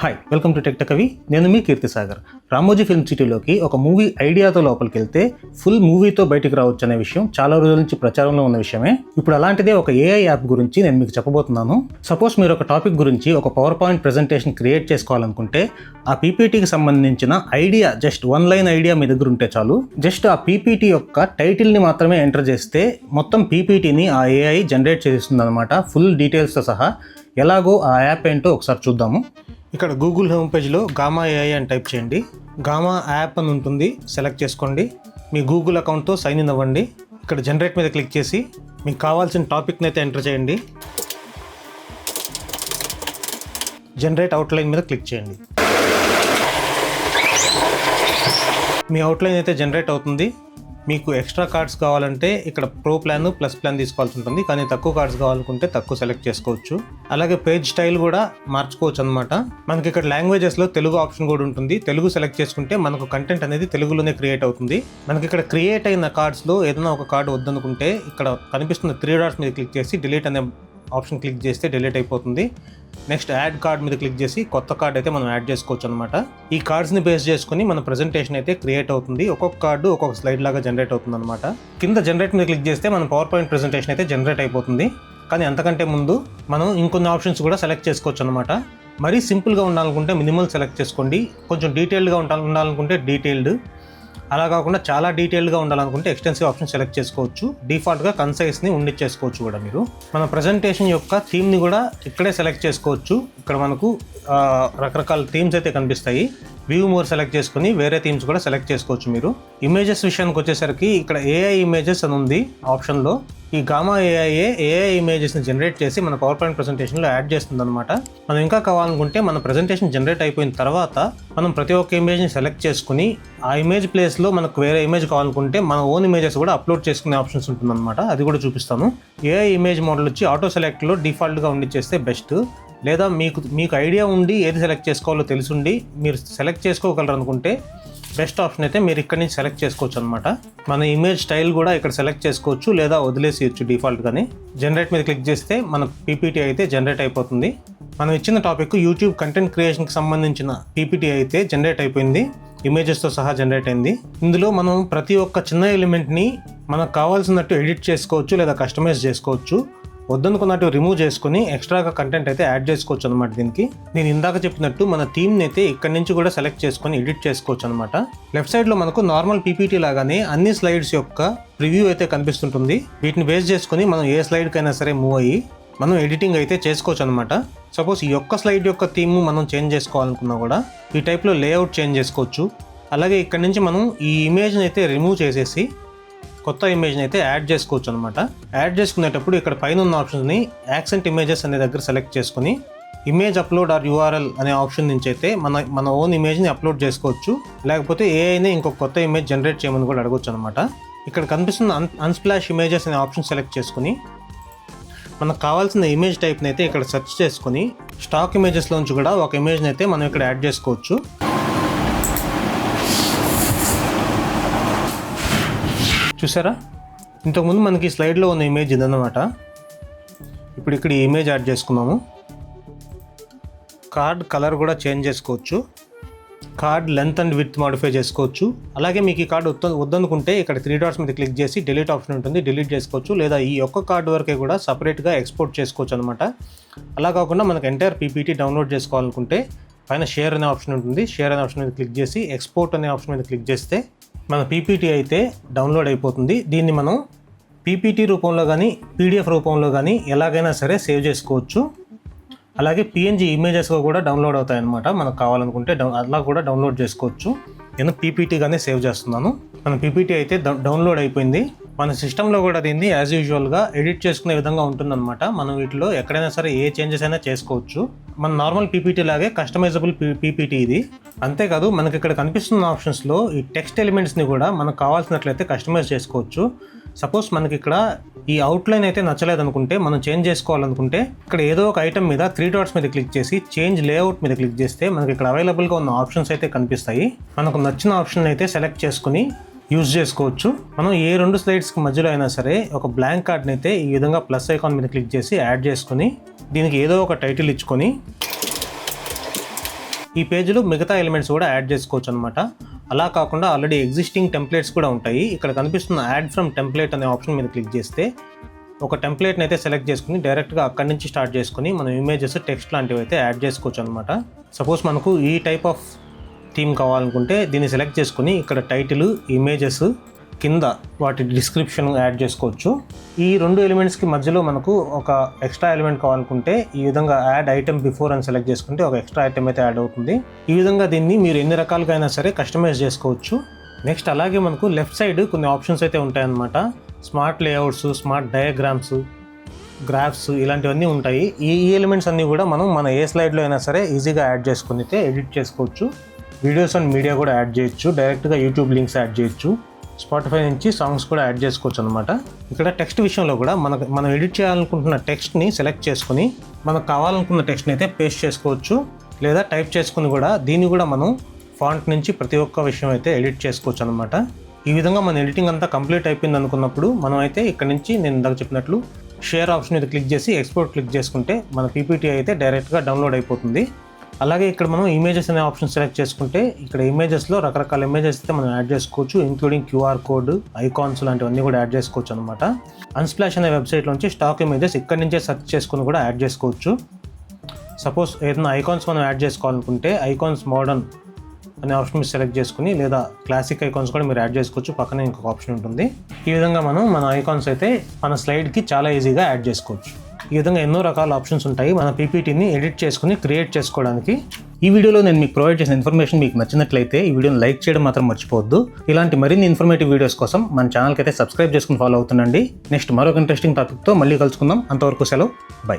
Hi welcome to tech కవి నేను మీ కీర్తి సాగర్. రామోజీ ఫిల్మ్ సిటీలోకి ఒక మూవీ ఐడియాతో లోపలికి వెళ్తే ఫుల్ మూవీతో బయటికి రావచ్చు అనే విషయం చాలా రోజుల నుంచి ప్రచారంలో ఉన్న విషయమే. ఇప్పుడు అలాంటిదే ఒక ఏఐ యాప్ గురించి నేను మీకు చెప్పబోతున్నాను. సపోజ్ మీరు ఒక టాపిక్ గురించి ఒక పవర్ పాయింట్ ప్రెజెంటేషన్ క్రియేట్ చేసుకోవాలనుకుంటే ఆ పీపీటీకి సంబంధించిన idea just one line idea మీ దగ్గర ఉంటే చాలు. జస్ట్ ఆ పీపీటీ యొక్క టైటిల్ని మాత్రమే ఎంటర్ చేస్తే మొత్తం పీపీటీని ఆ ఏఐ జనరేట్ చేస్తుంది అనమాట ఫుల్ డీటెయిల్స్తో సహా ఎలాగో ఆ యాప్ ఏంటో ఒకసారి చూద్దాము. ఇక్కడ గూగుల్ హోమ్ పేజ్లో గామా ఏఐ అని టైప్ చేయండి. గామా యాప్ అని ఉంటుంది సెలెక్ట్ చేసుకోండి. మీ గూగుల్ అకౌంట్తో సైన్ ఇన్ అవ్వండి. ఇక్కడ జనరేట్ మీద క్లిక్ చేసి మీకు కావాల్సిన టాపిక్ని అయితే ఎంటర్ చేయండి. జనరేట్ అవుట్లైన్ మీద క్లిక్ చేయండి. మీ అవుట్లైన్ అయితే జనరేట్ అవుతుంది. మీకు ఎక్స్ట్రా కార్డ్స్ కావాలంటే ఇక్కడ ప్రో ప్లాన్ ప్లస్ ప్లాన్ తీసుకోవాల్సి ఉంటుంది. కానీ తక్కువ కార్డ్స్ కావాలనుకుంటే తక్కువ సెలెక్ట్ చేసుకోవచ్చు. అలాగే పేజ్ స్టైల్ కూడా మార్చుకోవచ్చు అనమాట మనకి ఇక్కడ లాంగ్వేజెస్లో తెలుగు ఆప్షన్ కూడా ఉంటుంది. తెలుగు సెలెక్ట్ చేసుకుంటే మనకు కంటెంట్ అనేది తెలుగులోనే క్రియేట్ అవుతుంది. మనకి ఇక్కడ క్రియేట్ అయిన కార్డ్స్లో ఏదైనా ఒక కార్డు వద్దనుకుంటే ఇక్కడ కనిపిస్తున్న త్రీ డాట్స్ మీద క్లిక్ చేసి డిలీట్ అనే ఆప్షన్ క్లిక్ చేస్తే డిలీట్ అయిపోతుంది. నెక్స్ట్ యాడ్ కార్డ్ మీద క్లిక్ చేసి కొత్త కార్డ్ అయితే మనం యాడ్ చేసుకోవచ్చు అనమాట ఈ కార్డ్స్ని బేస్ చేసుకుని మన ప్రెజెంటేషన్ అయితే క్రియేట్ అవుతుంది. ఒక్కొక్క కార్డు ఒక్కొక్క స్లైడ్ లాగా జనరేట్ అవుతుంది అనమాట కింద జనరేట్ మీద క్లిక్ చేస్తే మన పవర్ పాయింట్ ప్రెజెంటేషన్ అయితే జనరేట్ అయిపోతుంది. కానీ అంతకంటే ముందు మనం ఇంకొన్ని ఆప్షన్స్ కూడా సెలెక్ట్ చేసుకోవచ్చు అనమాట మరీ సింపుల్గా ఉండాలనుకుంటే మినిమల్ సెలెక్ట్ చేసుకోండి. కొంచెం డీటెయిల్డ్గా ఉండాలనుకుంటే డీటెయిల్డ్ అలా కాకుండా చాలా డీటెయిల్గా ఉండాలనుకుంటే ఎక్స్టెన్సివ్ ఆప్షన్ సెలెక్ట్ చేసుకోవచ్చు. డిఫాల్ట్గా కన్సైజ్ని ఉండిచ్చేసుకోవచ్చు కూడా మీరు. మన ప్రజెంటేషన్ యొక్క థీమ్ని కూడా ఇక్కడే సెలెక్ట్ చేసుకోవచ్చు. ఇక్కడ మనకు రకరకాల థీమ్స్ అయితే కనిపిస్తాయి. వ్యూ మోర్ సెలెక్ట్ చేసుకుని వేరే థీమ్స్ కూడా సెలెక్ట్ చేసుకోవచ్చు మీరు. ఇమేజెస్ విషయానికి వచ్చేసరికి ఇక్కడ ఏఐ ఇమేజెస్ అని ఉంది ఆప్షన్లో ఈ గామా ఏఐఏ ఏఐ ఇమేజెస్ని జనరేట్ చేసి మన పవర్ పాయింట్ ప్రజెంటేషన్లో యాడ్ చేస్తుంది అనమాట మనం ఇంకా కావాలనుకుంటే మన ప్రజెంటేషన్ జనరేట్ అయిపోయిన తర్వాత మనం ప్రతి ఒక్క ఇమేజ్ని సెలెక్ట్ చేసుకుని ఆ ఇమేజ్ ప్లేస్లో మనకు వేరే ఇమేజ్ కావాలనుకుంటే మన ఓన్ ఇమేజెస్ కూడా అప్లోడ్ చేసుకునే ఆప్షన్స్ ఉంటుందన్నమాట. అది కూడా చూపిస్తాను. ఏఐ ఇమేజ్ మోడల్ వచ్చి ఆటో సెలెక్ట్లో డిఫాల్ట్గా ఉండి చేస్తే బెస్ట్ లేదా మీకు మీకు ఐడియా ఉండి ఏది సెలెక్ట్ చేసుకోవాలో తెలుసుండి మీరు సెలెక్ట్ చేసుకోగలరు అనుకుంటే బెస్ట్ ఆప్షన్ అయితే మీరు ఇక్కడ నుంచి సెలెక్ట్ చేసుకోవచ్చు అనమాట మన ఇమేజ్ స్టైల్ కూడా ఇక్కడ సెలెక్ట్ చేసుకోవచ్చు లేదా వదిలేసేయచ్చు డిఫాల్ట్గానే జనరేట్ మీద క్లిక్ చేస్తే మన పీపీటీ అయితే జనరేట్ అయిపోతుంది. మనం ఇచ్చిన టాపిక్ యూట్యూబ్ కంటెంట్ క్రియేషన్కి సంబంధించిన పీపీటీ అయితే జనరేట్ అయిపోయింది. ఇమేజెస్తో సహా జనరేట్ అయింది. ఇందులో మనం ప్రతి ఒక్క చిన్న ఎలిమెంట్ని మనకు కావాల్సినట్టు ఎడిట్ చేసుకోవచ్చు లేదా కస్టమైజ్ చేసుకోవచ్చు. వద్దనుకున్నట్టు రిమూవ్ చేసుకుని ఎక్స్ట్రాగా కంటెంట్ అయితే యాడ్ చేసుకోవచ్చు అనమాట దీనికి. నేను ఇందాక చెప్పినట్టు మన థీమ్ని అయితే ఇక్కడి నుంచి కూడా సెలెక్ట్ చేసుకొని ఎడిట్ చేసుకోవచ్చు అనమాట లెఫ్ట్ సైడ్లో మనకు నార్మల్ పీపీటీ లాగానే అన్ని స్లైడ్స్ యొక్క ప్రివ్యూ అయితే కనిపిస్తుంటుంది. వీటిని బేస్ చేసుకుని మనం ఏ స్లైడ్కైనా సరే మూవ్ అయ్యి మనం ఎడిటింగ్ అయితే చేసుకోవచ్చు అనమాట సపోజ్ ఈ ఒక్క స్లైడ్ యొక్క థీమ్ మనం చేంజ్ చేసుకోవాలనుకున్నా కూడా ఈ టైప్లో లేఅవుట్ చేంజ్ చేసుకోవచ్చు. అలాగే ఇక్కడ నుంచి మనం ఈ ఇమేజ్ని అయితే రిమూవ్ చేసేసి కొత్త ఇమేజ్ని అయితే యాడ్ చేసుకోవచ్చు అనమాట యాడ్ చేసుకునేటప్పుడు ఇక్కడ పైన ఉన్న ఆప్షన్ని యాక్సెంట్ ఇమేజెస్ అనే దగ్గర సెలెక్ట్ చేసుకుని ఇమేజ్ అప్లోడ్ ఆర్ యూఆర్ఎల్ అనే ఆప్షన్ నుంచి అయితే మన మన ఓన్ ఇమేజ్ని అప్లోడ్ చేసుకోవచ్చు. లేకపోతే ఏఐని ఇంకొక కొత్త ఇమేజ్ జనరేట్ చేయమని కూడా అడగొచ్చు అనమాట ఇక్కడ కనిపిస్తున్న అన్ అన్స్ప్లాష్ ఇమేజెస్ అనే ఆప్షన్ సెలెక్ట్ చేసుకుని మనకు కావాల్సిన ఇమేజ్ టైప్ని అయితే ఇక్కడ సెర్చ్ చేసుకుని స్టాక్ ఇమేజెస్లోంచి కూడా ఒక ఇమేజ్ని అయితే మనం ఇక్కడ యాడ్ చేసుకోవచ్చు. చూసారా? ఇంతకుముందు మనకి స్లైడ్లో ఉన్న ఇమేజ్ ఇదన్నమాట. ఇప్పుడు ఇక్కడ ఈ ఇమేజ్ యాడ్ చేసుకున్నాము. కార్డ్ కలర్ కూడా చేంజ్ చేసుకోవచ్చు. Card length and width modify చేసుకోవచ్చు. అలాగే మీకు ఈ కార్డు వద్దనుకుంటే ఇక్కడ త్రీ డాట్స్ మీద క్లిక్ చేసి డిలీట్ ఆప్షన్ ఉంటుంది డిలీట్ చేసుకోవచ్చు. లేదా ఈ ఒక్క కార్డు వరకే కూడా సపరేట్గా ఎక్స్పోర్ట్ చేసుకోవచ్చు అనమాట అలా కాకుండా మనకు ఎంటైర్ పీపీటీ డౌన్లోడ్ చేసుకోవాలనుకుంటే పైన షేర్ అనే ఆప్షన్ ఉంటుంది. షేర్ అనే ఆప్షన్ మీద క్లిక్ చేసి ఎక్స్పోర్ట్ అనే ఆప్షన్ మీద క్లిక్ చేస్తే మన పీపీటీ అయితే డౌన్లోడ్ అయిపోతుంది. దీన్ని మనం పీపీటీ రూపంలో కానీ పీడిఎఫ్ రూపంలో కానీ ఎలాగైనా సరే సేవ్ చేసుకోవచ్చు. అలాగే పిఎన్జీ ఇమేజెస్గా కూడా డౌన్లోడ్ అవుతాయన్నమాట. మనకు కావాలనుకుంటే డౌ అలా కూడా డౌన్లోడ్ చేసుకోవచ్చు. నేను పీపీటీగానే సేవ్ చేస్తున్నాను. మన పీపీటీ అయితే డౌన్లోడ్ అయిపోయింది. మన సిస్టంలో కూడా దీన్ని యాజ్ యూజువల్గా ఎడిట్ చేసుకునే విధంగా ఉంటుందన్నమాట. మనం వీటిలో ఎక్కడైనా సరే ఏ చేంజెస్ అయినా చేసుకోవచ్చు. మన నార్మల్ పీపీటీ లాగే కస్టమైజబుల్ పీపీటీ ఇది. అంతేకాదు మనకి ఇక్కడ కనిపిస్తున్న ఆప్షన్స్లో ఈ టెక్స్ట్ ఎలిమెంట్స్ని కూడా మనకు కావాల్సినట్లయితే కస్టమైజ్ చేసుకోవచ్చు. సపోజ్ మనకి ఇక్కడ ఈ అవుట్లైన్ అయితే నచ్చలేదు అనుకుంటే మనం చేంజ్ చేసుకోవాలనుకుంటే ఇక్కడ ఏదో ఒక ఐటమ్ మీద త్రీ డాట్స్ మీద క్లిక్ చేసి చేంజ్ లేఅవుట్ మీద క్లిక్ చేస్తే మనకి ఇక్కడ అవైలబుల్గా ఉన్న ఆప్షన్స్ అయితే కనిపిస్తాయి. మనకు నచ్చిన ఆప్షన్ అయితే సెలెక్ట్ చేసుకుని యూజ్ చేసుకోవచ్చు. మనం ఏ రెండు స్లైడ్స్కి మధ్యలో అయినా సరే ఒక బ్లాంక్ కార్డ్ని అయితే ఈ విధంగా ప్లస్ ఐకాన్ మీద క్లిక్ చేసి యాడ్ చేసుకుని దీనికి ఏదో ఒక టైటిల్ ఇచ్చుకొని ఈ పేజీలో మిగతా ఎలిమెంట్స్ కూడా యాడ్ చేసుకోవచ్చు అనమాట అలా కాకుండా ఆల్రెడీ ఎగ్జిస్టింగ్ టెంప్లెట్స్ కూడా ఉంటాయి. ఇక్కడ కనిపిస్తున్న యాడ్ ఫ్రమ్ టెంప్లెట్ అనే ఆప్షన్ మీద క్లిక్ చేస్తే ఒక టెంప్లెట్ని అయితే సెలెక్ట్ చేసుకుని డైరెక్ట్గా అక్కడి నుంచి స్టార్ట్ చేసుకుని మనం ఇమేజెస్ టెక్స్ట్ లాంటివి అయితే యాడ్ చేసుకోవచ్చు అనమాట సపోజ్ మనకు ఈ టైప్ ఆఫ్ థీమ్ కావాలనుకుంటే దీన్ని సెలెక్ట్ చేసుకుని ఇక్కడ టైటిల్ ఇమేజెస్ కింద వాటి డిస్క్రిప్షన్ యాడ్ చేసుకోవచ్చు. ఈ రెండు ఎలిమెంట్స్కి మధ్యలో మనకు ఒక ఎక్స్ట్రా ఎలిమెంట్ కావాలనుకుంటే ఈ విధంగా యాడ్ ఐటెం బిఫోర్ అని సెలెక్ట్ చేసుకుంటే ఒక ఎక్స్ట్రా ఐటమ్ అయితే యాడ్ అవుతుంది. ఈ విధంగా దీన్ని మీరు ఎన్ని రకాలుగా అయినా సరే కస్టమైజ్ చేసుకోవచ్చు. నెక్స్ట్ అలాగే మనకు లెఫ్ట్ సైడ్ కొన్ని ఆప్షన్స్ అయితే ఉంటాయన్నమాట. Smart layouts smart diagrams graphs ఇలాంటివన్నీ ఉంటాయి. ఈ ఈ ఎలిమెంట్స్ అన్నీ కూడా మనం మన ఏ స్లైడ్లో అయినా సరే ఈజీగా యాడ్ చేసుకుని అయితే ఎడిట్ చేసుకోవచ్చు. వీడియోస్ అండ్ మీడియా కూడా యాడ్ చేయొచ్చు. డైరెక్ట్గా యూట్యూబ్ లింక్స్ యాడ్ చేయొచ్చు. స్పాటిఫై నుంచి సాంగ్స్ కూడా యాడ్ చేసుకోవచ్చు అనమాట ఇక్కడ టెక్స్ట్ విషయంలో కూడా మనకు మనం ఎడిట్ చేయాలనుకుంటున్న టెక్స్ట్ని సెలెక్ట్ చేసుకుని మనకు కావాలనుకున్న టెక్స్ట్ని అయితే పేస్ట్ చేసుకోవచ్చు. లేదా టైప్ చేసుకుని కూడా దీన్ని కూడా మనం ఫాంట్ నుంచి ప్రతి ఒక్క విషయం అయితే ఎడిట్ చేసుకోవచ్చు అనమాట ఈ విధంగా మన ఎడిటింగ్ అంతా కంప్లీట్ అయిపోయింది అనుకున్నప్పుడు మనం అయితే ఇక్కడ నుంచి నేను ఇందాక చెప్పినట్లు షేర్ ఆప్షన్ మీద క్లిక్ చేసి ఎక్స్పోర్ట్ క్లిక్ చేసుకుంటే మన పీపీటీ అయితే డైరెక్ట్గా డౌన్లోడ్ అయిపోతుంది. అలాగే ఇక్కడ మనం ఇమేజెస్ అనే ఆప్షన్ సెలెక్ట్ చేసుకుంటే ఇక్కడ ఇమేజెస్లో రకరకాల ఇమేజెస్ అయితే మనం యాడ్ చేసుకోవచ్చు ఇంక్లూడింగ్ క్యూఆర్ కోడ్ ఐకాన్స్ లాంటివన్నీ కూడా యాడ్ చేసుకోవచ్చు అనమాట అన్స్ప్లాష్ అనే వెబ్సైట్ నుంచి స్టాక్ ఇమేజెస్ ఇక్కడ నుంచే సెర్చ్ చేసుకుని కూడా యాడ్ చేసుకోవచ్చు. సపోజ్ ఏదైనా ఐకాన్స్ మనం యాడ్ చేసుకోవాలనుకుంటే ఐకాన్స్ మోడర్న్ అనే ఆప్షన్ మీరు సెలెక్ట్ చేసుకుని లేదా క్లాసిక్ ఐకాన్స్ కూడా మీరు యాడ్ చేసుకోవచ్చు. పక్కనే ఇంకొక ఆప్షన్ ఉంటుంది. ఈ విధంగా మనం మన ఐకాన్స్ అయితే మన స్లైడ్కి చాలా ఈజీగా యాడ్ చేసుకోవచ్చు. ఈ విధంగా ఎన్నో రకాల ఆప్షన్స్ ఉంటాయి. మన పీపీటీని ఎడిట్ చేసుకుని క్రియేట్ చేసుకోవడానికి. ఈ వీడియోలో నేను మీకు ప్రొవైడ్ చేసిన ఇన్ఫర్మేషన్ మీకు నచ్చినట్లయితే ఈ వీడియోని లైక్ చేయడం మాత్రం మర్చిపోవద్దు. ఇలాంటి మరిన్ని ఇన్ఫర్మేటివ్ వీడియోస్ కోసం మన ఛానల్కి అయితే సబ్స్క్రైబ్ చేసుకుని ఫాలో అవుతుండండి. నెక్స్ట్ మరొక ఇంట్రెస్టింగ్ టాపిక్తో మళ్ళీ కలుసుకుందాం. అంతవరకు సెలవు. బై